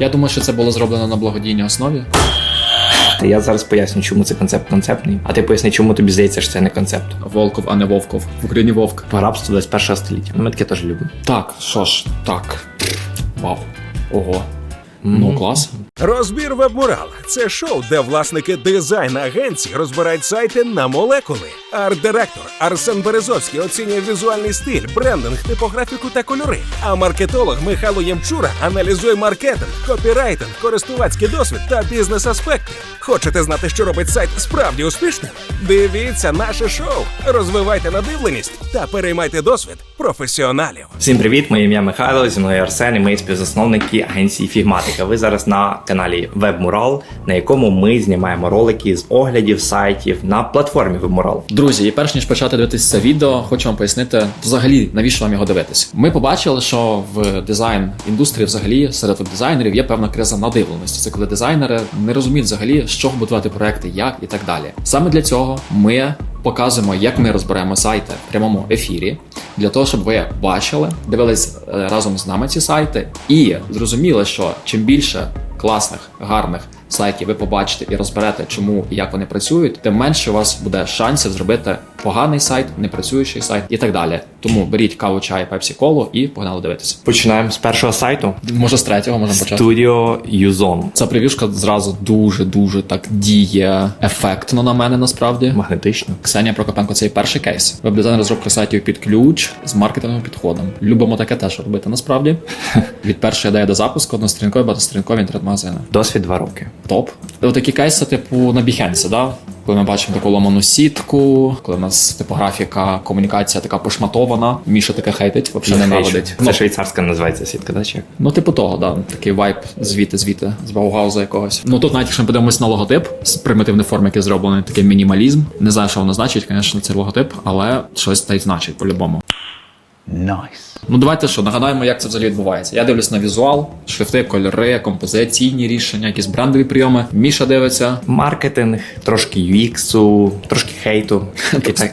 Я думаю, що це було зроблено на благодійній основі. Я зараз поясню, чому це концепт концептний, а ти поясни, чому тобі здається, що це не концепт. Волков, а не Вовков. В Україні Вовк. Рабство 21 століття. Ну, ми таке теж любимо. Так, що ж, так. Вау. Ого. Ну, клас. Розбір вебмурал це шоу, де власники дизайн-агенцій розбирають сайти на молекули. Арт-директор Арсен Березовський оцінює візуальний стиль, брендинг, типографіку та кольори. А маркетолог Михайло Ємчура аналізує маркетинг, копірайтинг, користувацький досвід та бізнес-аспекти. Хочете знати, що робить сайт справді успішним? Дивіться наше шоу, розвивайте надивленість та переймайте досвід професіоналів. Всім привіт, моє ім'я Михайло, зі мною Арсен, і ми співзасновники агенції Фігматика. Ви зараз на каналі WebMural, на якому ми знімаємо ролики з оглядів сайтів на платформі WebMural. Друзі, і перш ніж почати дивитися це відео, хочу вам пояснити взагалі, навіщо вам його дивитися. Ми побачили, що в дизайн індустрії, взагалі, серед дизайнерів є певна криза надивленості. Це коли дизайнери не розуміють взагалі, з чого будувати проекти, як і так далі. Саме для цього ми показуємо, як ми розберемо сайти в прямому ефірі, для того, щоб ви бачили, дивились е, разом з нами ці сайти, і зрозуміли, що чим більше класних, гарних сайтів. Ви побачите і розберете, чому і як вони працюють, тим менше у вас буде шансів зробити поганий сайт, непрацюючий сайт і так далі. Тому беріть каву, чай, пепсі, колу і погнали дивитися. Починаємо з першого сайту Може, з третього можемо почати. Studio Uzon. Ця прев'юшка зразу дуже дуже так діє ефектно на мене насправді. Магнетично. Ксенія Прокопенко це і перший кейс. Веб-дизайн розробки сайтів під ключ з маркетинговим підходом. Любимо таке теж робити насправді. Від першої ідеї до запуску однострінкові, багатосторінкові інтернет-магазини. Досвід два роки. Топ. Отакі кейси, типу, на Behance, да? Коли ми бачимо таку ломану сітку, коли в нас типографіка, комунікація така пошматована. Міша таке хейтить, взагалі ненавидить. Це Ну, швейцарська називається сітка, да, чи? Ну, типу того, да. Такий вайб звідти, звідти, з Баугауза якогось. Ну тут, навіть якщо ми подивимось на логотип з примітивної форми, який зроблений, такий мінімалізм. Не знаю, що воно значить, звісно, цей логотип, але щось та й значить по-любому. Nice. Ну давайте що, нагадаємо, як це взагалі відбувається. Я дивлюсь на візуал, шрифти, кольори, композиційні рішення, якісь брендові прийоми. Міша дивиться. Маркетинг, трошки UX, трошки хейту.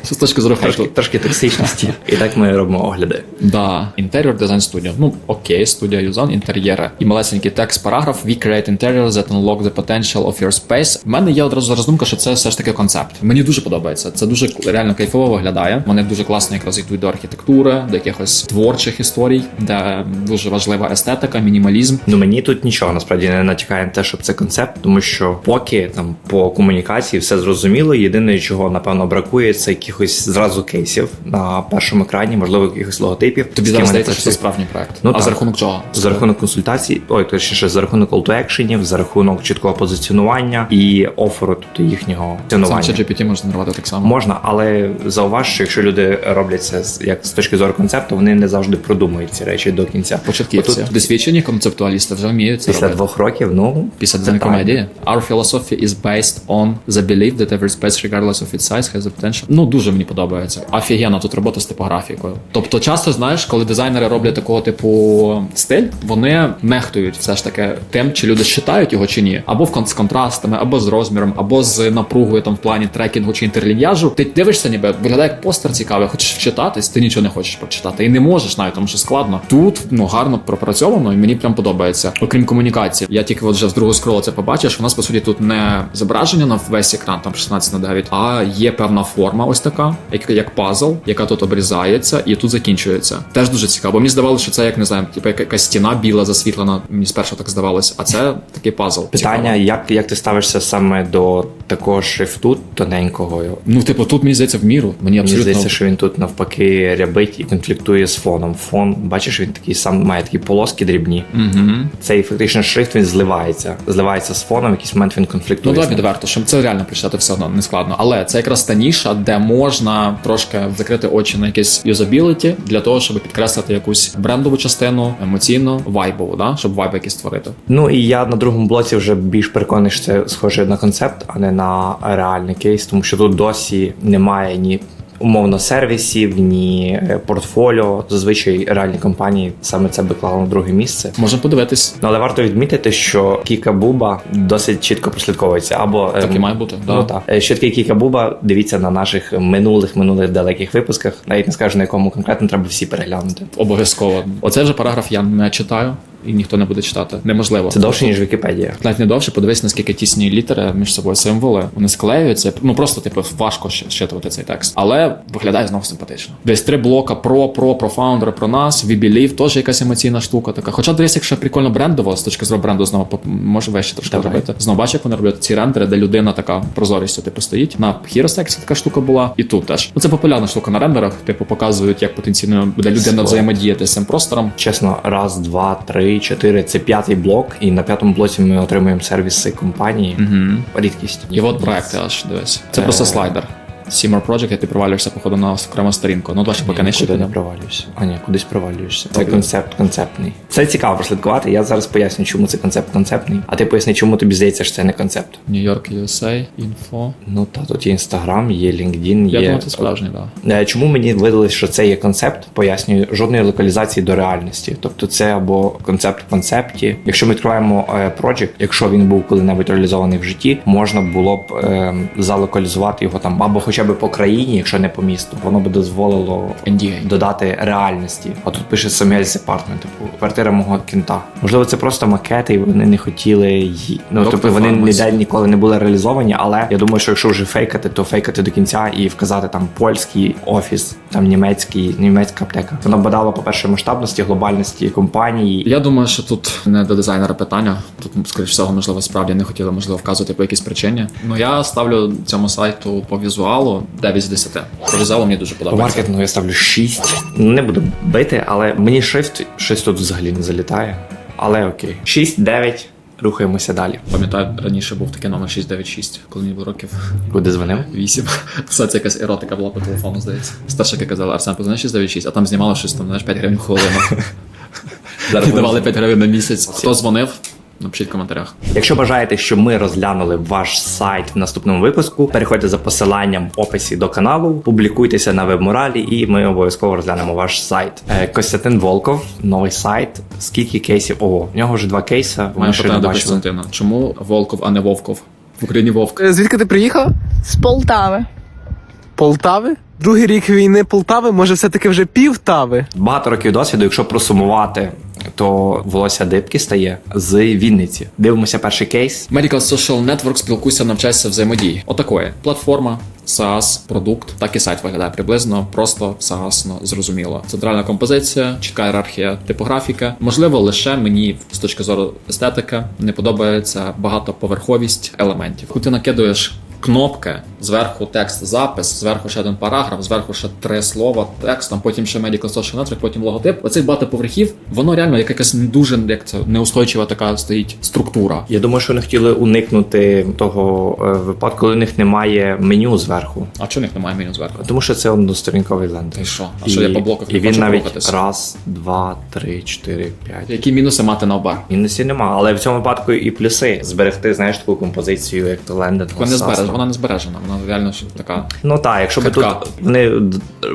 З точки зору трошки, трошки токсичності. І так ми робимо огляди. Да, інтер'єр дизайн студіо. Ну окей, студія Юзон, інтер'єри. І малесенький текст, параграф. We create interiors that unlock the potential of your space. У мене є одразу роздумка, що це все ж таки концепт. Мені дуже подобається. Це дуже реально кайфово виглядає. Вони дуже класно якраз йдуть до архітектури, до якихось творчих історій, де дуже важлива естетика, мінімалізм. Ну мені тут нічого насправді не натякає на те, щоб це концепт, тому що поки там по комунікації все зрозуміло. Єдине, чого напевно бракує, це якихось зразу кейсів на першому екрані, можливо, якихось логотипів. Тобі зараз здається, що це справжній проект. Ну, а так. за рахунок чого? За рахунок консультацій, ой, точніше, за рахунок call to actionів, за рахунок чіткого позиціонування і оферу тобто їхнього цінування. ще GPT можна генерувати так само. Можна, але зауваж, що якщо люди роблять це як з точки зору концепту, вони не завжди продумують ці речі до кінця. Початківці. Отут Досвідчені концептуалісти вже вміють це після робити. двох років, ну Після це комедії. Our philosophy is based on the belief that every space, regardless of its size, has the potential. Ну дуже мені подобається. Офігенна тут робота з типографікою. Тобто, часто знаєш, коли дизайнери роблять такого типу стиль, вони нехтують все ж таки тим, чи люди читають його чи ні, або в з контрастами, або з розміром, або з напругою там в плані трекінгу чи інтерлін'яжу. Ти дивишся, ніби виглядає як постер цікавий, хочеш вчитатись, ти нічого не хочеш прочитати. І не можеш навіть, тому що складно. Тут ну гарно пропрацьовано, і мені прям подобається. Окрім комунікації, я тільки от вже з другого скролу це побачиш. У нас по суті тут не зображення на весь екран, там 16 на 9, а є певна форма, ось така, як, як пазл, яка тут обрізається і тут закінчується. Теж дуже цікаво. Бо мені здавалося, що це як не знаю, типу якась стіна біла засвітлена. Мені спершу так здавалось, а це такий пазл. Питання, Цікаво. як, як ти ставишся саме до такого шрифту тоненького? Ну, типу, тут мені здається в міру. Мені Мені абсолютно здається, що він тут навпаки рябить і конфліктує з фоном. Фон, бачиш, він такий сам має такі полоски дрібні. Угу. Цей фактично шрифт він зливається. Зливається з фоном, в якийсь момент він Ну, конфліктує. давай відверто, що це реально прочитати все одно не складно. Але це якраз та ніша, де можна трошки закрити очі на якесь юзабіліті для того, щоб підкреслити якусь брендову частину, емоційну, вайбову, да? щоб вайб якийсь створити. Ну і я на другому блоці вже більш переконаний, що це схоже на концепт, а не на реальний кейс, тому що тут досі немає ні. Умовно сервісів, ні е, портфоліо. Зазвичай реальні компанії саме це би клали на друге місце. Можемо подивитись. Ну, але варто відмітити, що Кіка Буба досить чітко прослідковується. Або Так і має бути. Ну Да. так. Е, Що таке Кіка Буба, дивіться на наших минулих минулих далеких випусках. Навіть не скажу на якому конкретно треба всі переглянути. Обов'язково. Оце вже параграф я не читаю. І ніхто не буде читати. Неможливо. Це довше, ніж Вікіпедія. Навіть не довше, подивись, наскільки тісні літери між собою символи. Вони склеюються. Ну просто типу важко щитувати цей текст, але виглядає знову симпатично. Десь три блока про, про, про фаундери, про нас, Believe, теж якась емоційна штука така. Хоча десь, якщо прикольно брендово, з точки зору бренду, знову може вище трошки Давай. робити. Знову бачиш, як вони роблять ці рендери, де людина така прозорістю типу стоїть. На Heroes така штука була, і тут теж. Ну це популярна штука на рендерах. Типу показують, як потенційно буде людина взаємодіяти з цим простором. Чесно, раз, два, три, чотири. Це п'ятий блок, і на п'ятому блоці ми отримуємо сервіси компанії. Угу. Рідкість. І от проекти аж дивись. Це Е. просто слайдер. Seymour Project, і ти провалюєшся, походу, на окрему сторінку. Ну, бачиш, поки нижче. Куди не піде. провалюєшся. А ні, кудись провалюєшся. Це Добре. концепт концептний. Це цікаво прослідкувати. Я зараз поясню, чому це концепт концептний. А ти поясни, чому тобі здається, що це не концепт. York, USA, інфо. Ну та тут є інстаграм, є LinkedIn, Я є. думаю, це справжній, да. Е, Чому мені видалось, що це є концепт? Пояснюю, жодної локалізації до реальності. Тобто це або концепт в концепті. Якщо ми відкриваємо е, Project, якщо він був коли-небудь реалізований в житті, можна було б е, залокалізувати його там або хоча б по країні, якщо не по місту, воно би дозволило NDA. додати реальності. А тут пише Samuel's Apartment, типу квартира мого кінта. Можливо, це просто макети, і вони не хотіли її. Ну тобто вони ніде ніколи не були реалізовані. Але я думаю, що якщо вже фейкати, то фейкати до кінця і вказати там польський офіс, там німецький, німецька аптека. Воно бадало, по-перше, масштабності, глобальності компанії. Я думаю, що тут не до дизайнера питання. Тут, скоріш всього, можливо, справді не хотіли, можливо, вказувати по якійсь причині. Ну я ставлю цьому сайту по візуалу 9 з 10. По візуалу мені дуже По подобається. маркетингу я ставлю 6. Не буду бити, але мені шрифт щось тут взагалі не залітає. Але окей. 6-9. Рухаємося далі. Пам'ятаю, раніше був такий номер 696, коли мені було років Куди дзвонив? 8. Все це якась еротика була по телефону, здається. Старшаки казали, Арсен, позвони 696, а там знімали щось там, знаєш, 5 гривень хвилину. Зараз давали 5 гривень на місяць. Хто дзвонив? Напишіть в коментарях. Якщо бажаєте, щоб ми розглянули ваш сайт в наступному випуску, переходьте за посиланням в описі до каналу, публікуйтеся на вебморалі, і ми обов'язково розглянемо ваш сайт. Е, Костянтин Волков, новий сайт. Скільки кейсів? Ого, в нього вже два ще не питання до. Костянтина. Чому Волков, а не Вовков? В Україні Вовк. Е, Звідки ти приїхала? З Полтави. Полтави? Другий рік війни Полтави, може, все-таки вже півтави. Багато років досвіду, якщо просумувати, то волосся дибки стає з Вінниці. Дивимося перший кейс. Medical Social Network спілкуйся, навчайся взаємодії. Отакої. Платформа, SaaS, продукт, так і сайт виглядає приблизно, просто SaaS, зрозуміло. Центральна композиція, чітка ієрархія типографіка. Можливо, лише мені з точки зору естетики не подобається багатоповерховість елементів. Коли ти накидуєш кнопки, зверху текст запис, зверху ще один параграф, зверху ще три слова текстом, потім ще Medical Social Network, потім логотип. Оцих багатоповерхів, воно реально як якась не дуже як це неустойчива така стоїть структура. Я думаю, що вони хотіли уникнути того е, випадку, коли у них немає меню зверху. А чого в них немає меню зверху? Тому що це односторінковий ленд. Та й що? А що я по блоках і не він навіть рухатись? раз, два, три, чотири, п'ять. Які мінуси мати на бар? Мінусів нема, але в цьому випадку і плюси. Зберегти, знаєш, таку композицію, як то лендинг. Вона не збережена, вона не збережена, вона реально така. Ну так, якщо б тут вони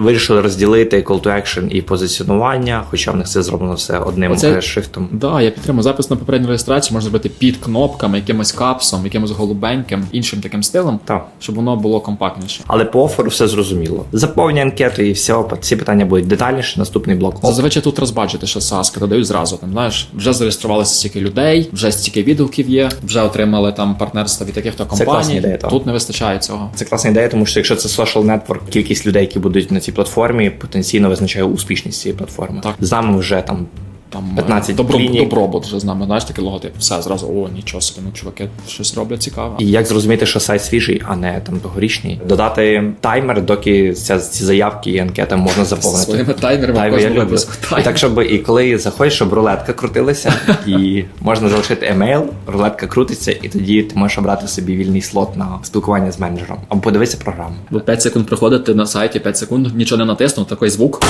вирішили розділити call to action і позиціонування, хоча в них це зроблено все одним Оце- е, шрифтом. Да, я підтримую запис на попередню реєстрацію, можна зробити під кнопками, якимось капсом, якимось голубеньким, іншим таким стилем, Так. щоб воно було компактніше. Але по оферу все зрозуміло. Заповнення анкети і все, ці питання будуть детальніше. Наступний блок. Зазвичай тут розбачити, що SaaS додають зразу. Там знаєш, вже зареєструвалося стільки людей, вже стільки відгуків є, вже отримали там партнерство від таких-то класна компаній. ідея. Тут не вистачає цього. Це класна ідея, тому що якщо це social network, кількість людей, які будуть на цій платформі, потенційно визначає успішність цієї платформи. Так. З нами вже там Там 15 е, добро, клінік. добробут вже з нами, знаєш, такий логотип. Все зразу, о, нічого собі, ну чуваки, щось роблять цікаве. І як зрозуміти, що сайт свіжий, а не там тогорічний? Додати таймер, доки ця, ці заявки і анкета можна заповнити. своїми таймерами Таймер я люблю. випуску. І так, щоб і коли заходиш, щоб рулетка крутилася, і можна залишити емейл, рулетка крутиться, і тоді ти можеш обрати собі вільний слот на спілкування з менеджером або подивитися програму. Бо 5 секунд приходить, ти на сайті 5 секунд, нічого не натиснув, такий звук.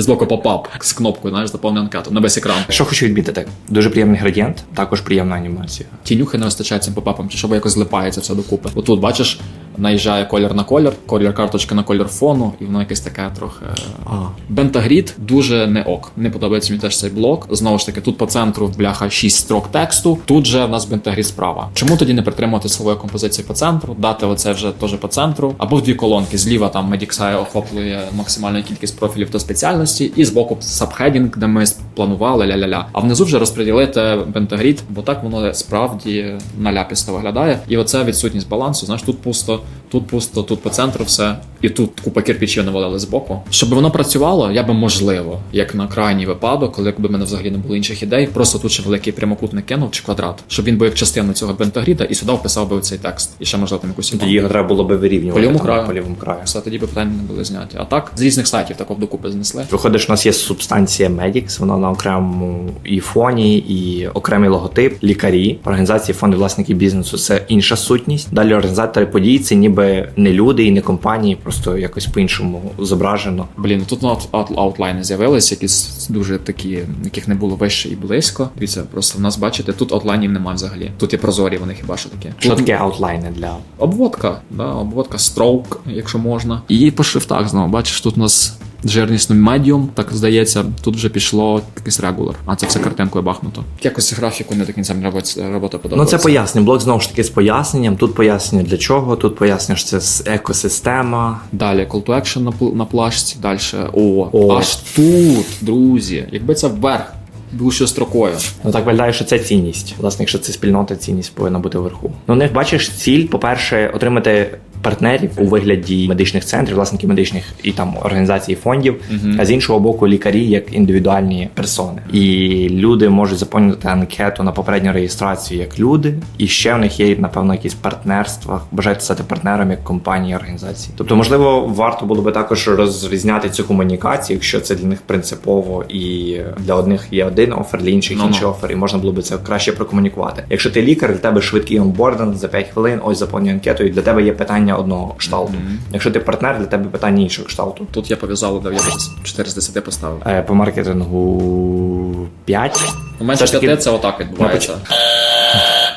І збоку попап з кнопкою, знаєш, заповнення анкету на весь екран. Що хочу відмітити, дуже приємний градієнт, також приємна анімація. Тінюхи не вистачає цим попапам, чи щоб якось злипається все докупи. Отут, бачиш, наїжджає колір на колір, колір карточки на колір фону, і воно якесь таке трохи. А. Бентагрід дуже не ок. Не подобається мені теж цей блок. Знову ж таки, тут по центру бляха 6 строк тексту. Тут же в нас бентагрід справа. Чому тоді не притримувати силової композиції по центру, дати оце вже теж по центру, або в дві колонки. Зліва там Medixai охоплює максимальну кількість профілів до спеціальності, і збоку сабхедінг, де ми планували, ля-ля-ля. А внизу вже розподілити бентагрід, бо так воно справді наляпісто виглядає. І оце відсутність балансу. Знаєш, тут пусто, тут пусто, тут по центру все, і тут купа кирпичів навалили з боку. Щоб воно працювало, я би можливо, як на крайній випадок, коли в мене взагалі не було інших ідей, просто тут ще великий прямокутник кинув чи квадрат, щоб він був як частина цього бентагріда, і сюди вписав би цей текст. І ще можливо там якусь Тоді його треба було би вирівнювати По лівому краю. по лівому краю. все тоді би питання не були зняті. А так з різних сайтів такого докупи знесли. Виходить, у нас є субстанція Medix, вона на окремому і фоні, і окремий логотип, лікарі, організації фонди власники бізнесу це інша сутність. Далі організатори подій це ніби не люди і не компанії, просто якось по-іншому зображено. Блін, тут аут- аутлайни з'явилися, якісь дуже такі, яких не було вище і близько. Дивіться, просто в нас бачите, тут аутлайнів немає взагалі. Тут є прозорі, вони хіба що такі. Що таке аутлайни для Обводка, да, обводка stroke, якщо можна. І по шрифтах знову бачиш, тут у нас жирність медіум, так здається, тут вже пішло якийсь регуляр. А це все картинкою бахнуто. Якось графіку не до кінця мені робота, робота ну це пояснення. Блок знову ж таки з поясненням. Тут пояснення для чого, тут пояснення, що це з- екосистема. Далі call to action на, пл- на плашці, далі. О, О. аж тут, друзі. Якби це вверх, був ще строкою. Ну так виглядає, що це цінність. Власне, якщо це спільнота, цінність повинна бути вверху. Ну, у них бачиш ціль, по-перше, отримати партнерів у вигляді медичних центрів, власників медичних і там організацій фондів, а з іншого боку, лікарі як індивідуальні персони. І люди можуть заповнити анкету на попередню реєстрацію як люди, і ще в них є, напевно, якісь партнерства, бажають стати партнером як компанії організації. Тобто, можливо, варто було би також розрізняти цю комунікацію, якщо це для них принципово, і для одних є один офер, для інших Ну-ну. інший офер, і можна було би це краще прокомунікувати. Якщо ти лікар, для тебе швидкий онбординг за 5 хвилин, ось заповнюй анкету, і для тебе є питання одного кшталту. Якщо ти партнер, для тебе питання іншого кшталту. Тут я пов'язав, я десь 4 з 10 поставив. Е, По маркетингу 5. У менше Все таки- це отак відбувається.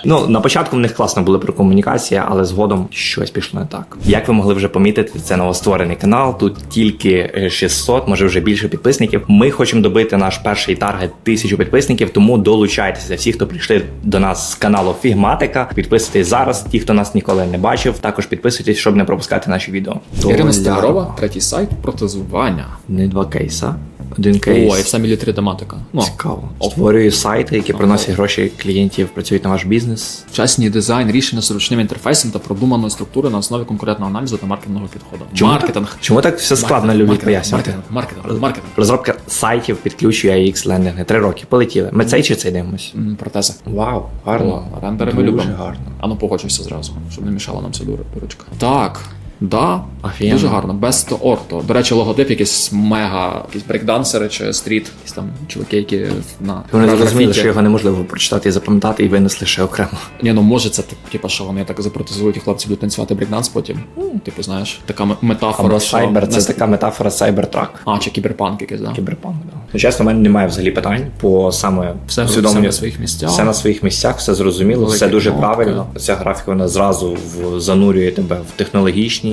Ну, на початку в них класно були про комунікація, але згодом щось пішло не так. Як ви могли вже помітити, це новостворений канал. Тут тільки е, 600, може вже більше підписників. Ми хочемо добити наш перший таргет тисячу підписників, тому долучайтеся. Всі, хто прийшли до нас з каналу Фігматика, підписуйтесь зараз. Ті, хто нас ніколи не бачив, також підписуйтесь, щоб не пропускати наші відео. Ірина. Столярова, третій сайт протезування. Не два кейса, один кейс. О, і в самі літери тематика. Ну, Цікаво. Створюю сайти, які приносять гроші клієнтів, працюють на ваш бізнес. Вчасний дизайн, рішення з зручним інтерфейсом та продуманої структури на основі конкурентного аналізу та маркетингового підходу. Маркетинг. Чому так все складно люблять пояснювати? Маркетинг, маркетинг, маркетинг. Розробка сайтів під ключ UX лендинги. Три роки. Полетіли. Ми цей чи цей дивимось? М, Протези. Вау, О, рендери ми Дуже любимо. гарно. А ну погоджуйся зразу, щоб не мішала нам ця дура- дурочка. Так. Да, Офігенно. дуже гарно. Best Orto. До речі, логотип якийсь мега, якісь брейкдансери чи стріт, якісь там чуваки, які на Вони зрозуміли, що його неможливо прочитати і запам'ятати, і винесли ще окремо. Ні, ну може це тип- типу, що вони так запротезують і хлопці будуть танцювати брейкданс потім. Ну, типу, знаєш, така метафора. Або що це така метафора сайбертрак. А, чи кіберпанк якийсь, да. Кіберпанк, да. Ну, чесно, в мене немає взагалі питань по саме Все- все на своїх місцях. Все на своїх місцях, все зрозуміло, Велика все дуже кнопка. правильно. Ця графіка вона зразу в, занурює тебе в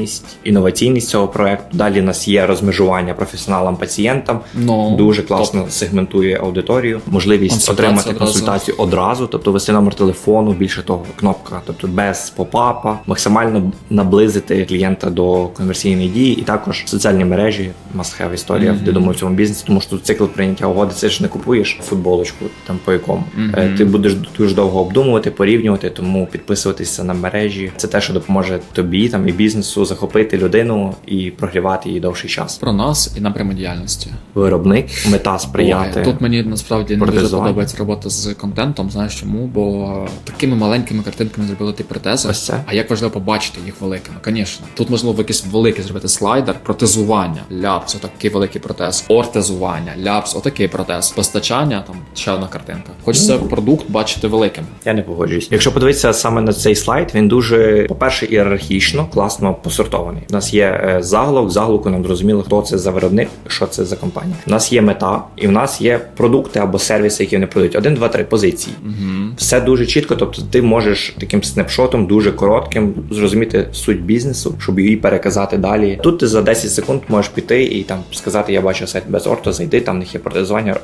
технологічність, інноваційність цього проекту. Далі у нас є розмежування професіоналам пацієнтам. Ну, дуже класно сегментує аудиторію, можливість отримати одразу. консультацію одразу, тобто вести номер телефону, більше того, кнопка, тобто без попапа, максимально наблизити клієнта до конверсійної дії, і також соціальні мережі, must-have історія, Мгм. я думаю, в цьому бізнесі, тому що тут цикл прийняття угоди, це ж не купуєш футболочку там по якому. Е, Ти будеш дуже довго обдумувати, порівнювати, тому підписуватися на мережі. Це те, що допоможе тобі там і бізнесу захопити людину і прогрівати її довший час. Про нас і напряму діяльності. Виробник, мета сприяти. Ой, Тут мені насправді не дуже подобається робота з контентом. Знаєш чому? Бо такими маленькими картинками зробили ті протези. Ось це. А як важливо побачити їх великими? Звісно. Тут можливо якийсь великий зробити слайдер, протезування, ляпс, отакий великий протез, ортезування, ляпс, отакий протез, постачання, там ще одна картинка. Хочеться продукт бачити великим. Я не погоджуюсь. Якщо подивитися саме на цей слайд, він дуже, по-перше, ієрархічно, класно посортований. У нас є е, заголовок, заголовку нам зрозуміло, хто це за виробник, що це за компанія. У нас є мета, і в нас є продукти або сервіси, які вони продають. Один, два, три позиції. Угу. Все дуже чітко, тобто ти можеш таким снапшотом, дуже коротким, зрозуміти суть бізнесу, щоб її переказати далі. Тут ти за 10 секунд можеш піти і там сказати: Я бачу сайт без орто, зайди, там в них є протезування,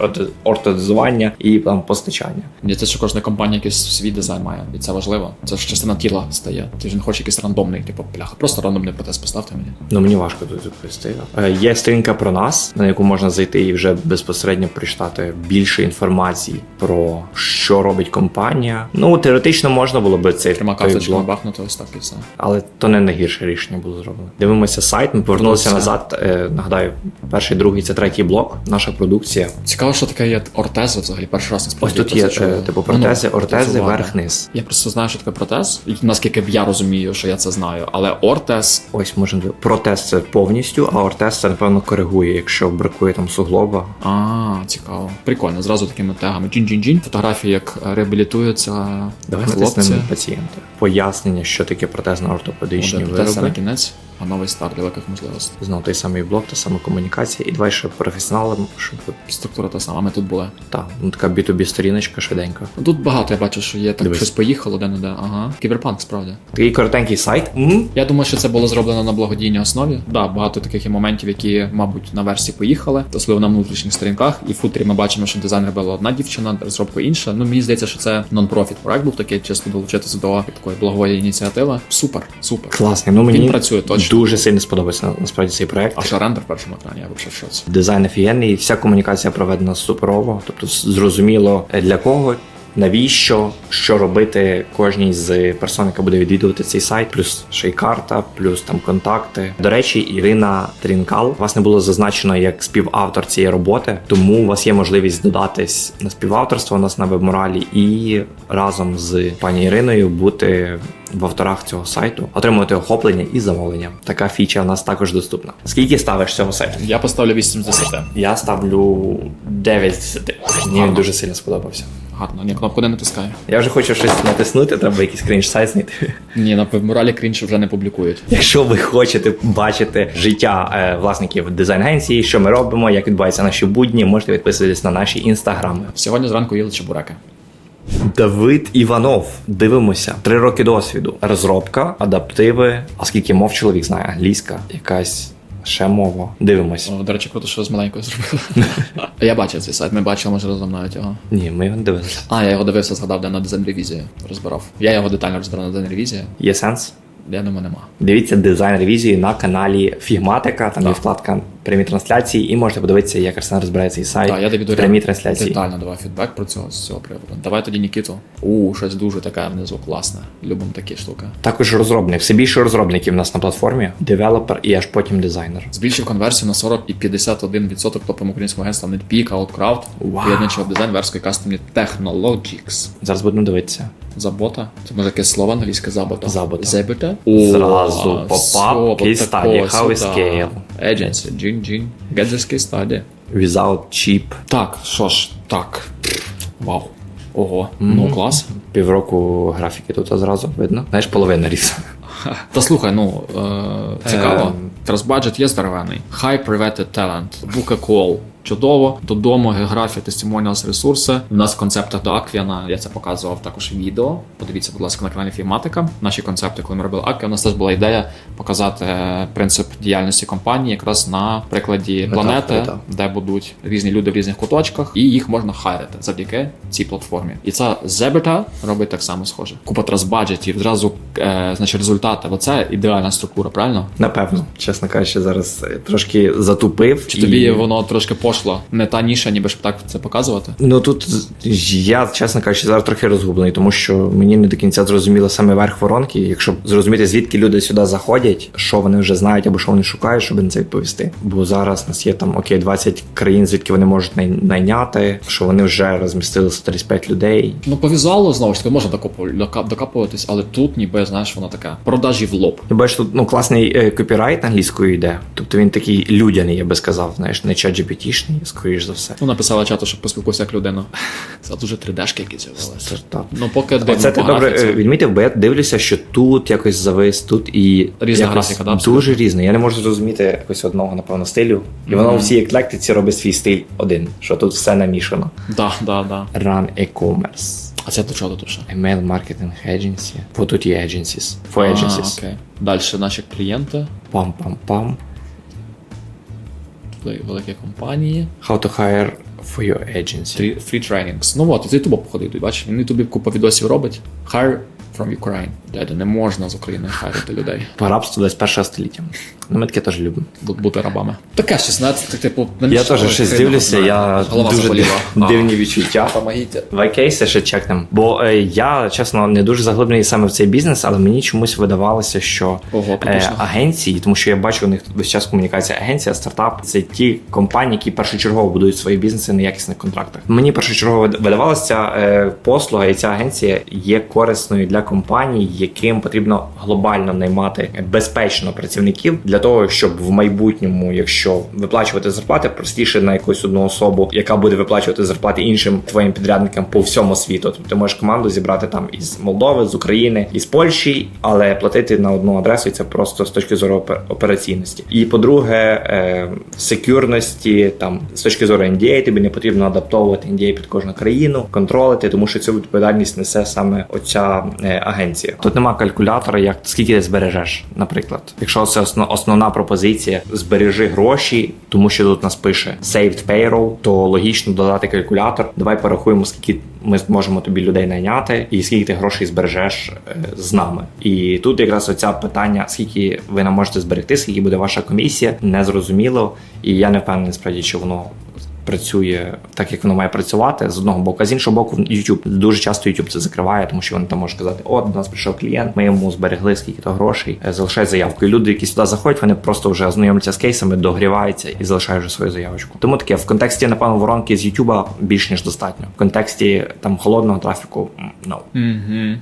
ортодизування і там постачання. Мені це що кожна компанія якийсь свій дизайн має, і це важливо. Це ж частина тіла стає. Ти ж не хочеш якийсь рандомний, типу, бляха, просто рандомний протез поставте мені. Ну мені важко тут відповісти. Е, Є сторінка про нас, на яку можна зайти і вже безпосередньо прочитати більше інформації про що робить компанія. Ну теоретично можна було би цей Трьома той карточками блок, бахнути ось так і все. але то не найгірше рішення було зроблено. Дивимося сайт. Ми повернулися назад. Е, Нагадаю, перший, другий це третій блок. Наша продукція. Цікаво, що таке є ортези взагалі. Перший раз Ось насправді тут про є це е, типу Ну, ну, протези, ортези, верх-низ. Я просто знаю, що таке протез, і наскільки б я розумію, що я це знаю, але ортез. Ось можна протез це повністю, а ортез це напевно коригує, якщо бракує там суглоба. А, цікаво. Прикольно. Зразу такими тегами. Джін-джін-джін. Фотографії, як реабілітуються Давай хлопці. натиснемо пацієнта. Пояснення, що таке протезно-ортопедичні Буде протез це на вироби. кінець, новий старт для великих можливостей. Знову той самий блок, та сама комунікація. І давай ще професіоналам, щоб Структура та сама. Ми тут були. та ну така B2B сторіночка швиденька. Тут багато я бачу, що є так Дивись. щось поїхало, де не де. Ага. Кіберпанк, справді. Такий коротенький сайт. М? Я думаю, що це було зроблено на благодійній основі. Да, багато таких є моментів, які, мабуть, на версії поїхали, особливо на внутрішніх сторінках. І в футері ми бачимо, що дизайн робила одна дівчина, розробка інша. Ну мені здається, що це нон-профіт проект був такий, чисто долучитися до такої благової ініціативи. Супер, супер. Класний. Ну мені Він працює точно. Дуже сильно сподобався насправді цей проект. А що рендер в першому екрані, я взагалі в шоці. Дизайн офігенний, вся комунікація проведена суперово, тобто зрозуміло е, для кого. Навіщо, що робити кожній з персон, яка буде відвідувати цей сайт, плюс ще й карта, плюс там контакти. До речі, Ірина Трінкал вас не було зазначено як співавтор цієї роботи, тому у вас є можливість додатись на співавторство у нас на вебморалі і разом з пані Іриною бути в авторах цього сайту, отримувати охоплення і замовлення. Така фіча у нас також доступна. Скільки ставиш цього сайту? Я поставлю 8 з 10. Я ставлю 9 з 10. Мені він дуже сильно сподобався. Гарно, ні, кнопку не натискаю. Я вже хочу щось натиснути, треба якийсь крінж сайт знайти. Ні, на моралі крінж вже не публікують. Якщо ви хочете бачити життя е, власників дизайн-агенції, що ми робимо, як відбуваються наші будні, можете підписуватись на наші інстаграми. Сьогодні зранку їли чебуреки. Давид Іванов. Дивимося. Три роки досвіду. Розробка, адаптиви. А скільки мов чоловік знає? Англійська, якась ще мова. Дивимося. О, До речі, круто, що з маленькою зробили. я бачив цей сайт, ми бачили, може разом навіть його. Ні, ми його не дивилися. А, я його дивився, згадав, де на дизайн ревізії розбирав. Я його детально розбирав на дизайн ревізії. Є сенс? Я думаю, нема. Дивіться дизайн ревізії на каналі Фігматика, там є вкладка прямі трансляції, і можете подивитися, як Арсен розбирає цей сайт Так, я тобі в прямій трансляції. детально давай фідбек про цього з цього приводу. Давай тоді Нікіту. У, щось дуже таке внизу класне. Любимо такі штуки. Також розробник. Все більше розробників у нас на платформі, девелопер і аж потім дизайнер. Збільшив конверсію на 40 і 51% топом українського агентства NetPeak, Вау. поєдничого дизайн верської кастомні Technologics. Зараз будемо дивитися. Забота. Це може якесь слово англійське забота. Забота. Забота. Зразу study, такого how сюди. scale. Agency, джин, джин. Get стадія. Without cheap. Так, що ж, так. Вау. Ого, ну клас. Півроку графіки тут зразу видно. Знаєш, половина ріс. Та слухай, ну е, цікаво. Трасбаджет є здоровений. High Privated Talent. Book a call. Чудово, додому, географія, testimonials, ресурси. У нас в концептах до Аквіана, я це показував також відео. Подивіться, будь ласка, на каналі Фігматика. Наші концепти, коли ми робили Аквіан, у нас теж була ідея показати е, принцип діяльності компанії якраз на прикладі планети, мета. де будуть різні люди в різних куточках, і їх можна хайрити завдяки цій платформі. І ця Zebra робить так само схоже. Купа трасбаджетів, зразу е, значить результати. Оце ідеальна структура, правильно? Напевно, чесно кажучи, зараз е, трошки затупив. Чи тобі воно трошки пошло? Не та ніша, ніби ж так це показувати? Ну тут я, чесно кажучи, зараз трохи розгублений, тому що мені не до кінця зрозуміло саме верх воронки. Якщо зрозуміти, звідки люди сюди заходять, що вони вже знають або що вони шукають, щоб на це відповісти. Бо зараз у нас є там окей, 20 країн, звідки вони можуть най- найняти, що вони вже розмістили 135 людей. Ну, по візуалу знову ж таки можна докапуватись, але тут ніби знаєш, воно така продажі в лоб. Ти бачиш, тут ну класний е, копірайт англійською йде. Тобто він такий людяний, я би сказав, знаєш, не чат GPT-шний, скоріш за все. Ну, написала чату, щоб поспілкувався як людина. Це дуже 3D-шки, які з'явилися. Ну, поки дивно Оце ти по добре графіці. е, відмітив, бо я дивлюся, що тут якось завис, тут і Різна якось графіка, да, абсолютно? дуже різна. Я не можу зрозуміти якось одного, напевно, стилю. І воно у всій еклектиці робить свій стиль один, що тут все намішано. Да, да, да. Run e-commerce. А це до чого тут ще? Email marketing agency. Бо тут є agencies. For agencies. А, окей. Далі наші клієнти. Пам-пам-пам. Вели- Великі компанії. How to hire for your agency. Free, free trainings. Ну от, з Ютуба походить, йдуть, бачиш, він Ютубі купа відосів робить. Hire from Ukraine. Дядя, не можна з України хайрити людей. По рабству десь першого століття. Ну, ми таке теж любимо. Бу- Бути рабами. Таке щось, знаєте, так, типу, мені Я теж щось дивлюся, я голова дуже заболіла. див- дивні відчуття. Помогіть. Вайкейси ще чекнемо. Бо е, я, чесно, не дуже заглиблений саме в цей бізнес, але мені чомусь видавалося, що Ого, е, потужно. агенції, тому що я бачу у них весь час комунікація агенція, стартап це ті компанії, які першочергово будують свої бізнеси на якісних контрактах. Мені першочергово вид- видавалося, ця е, послуга і ця агенція є корисною для компаній, яким потрібно глобально наймати безпечно працівників для того, щоб в майбутньому, якщо виплачувати зарплати, простіше на якусь одну особу, яка буде виплачувати зарплати іншим твоїм підрядникам по всьому світу. Тобто ти можеш команду зібрати там із Молдови, з України, із Польщі, але платити на одну адресу, і це просто з точки зору опе- операційності. І по-друге, е, секюрності, там з точки зору NDA, тобі не потрібно адаптовувати NDA під кожну країну, контролити, тому що цю відповідальність несе саме оця е, агенція. Тут нема калькулятора, як скільки ти збережеш, наприклад. Якщо це основ, основна пропозиція, збережи гроші, тому що тут нас пише saved payroll, то логічно додати калькулятор. Давай порахуємо, скільки ми зможемо тобі людей найняти, і скільки ти грошей збережеш е, з нами. І тут якраз оця питання, скільки ви нам можете зберегти, скільки буде ваша комісія, незрозуміло. І я не впевнений справді, що воно працює так, як воно має працювати з одного боку, а з іншого боку, YouTube дуже часто YouTube це закриває, тому що вони там можуть сказати: от до нас прийшов клієнт, ми йому зберегли скільки то грошей, е, залишай заявку. І люди, які сюди заходять, вони просто вже ознайомляться з кейсами, догріваються і залишають вже свою заявочку. Тому таке в контексті, напевно, воронки з YouTube більш ніж достатньо. В контексті там холодного трафіку no. Угу.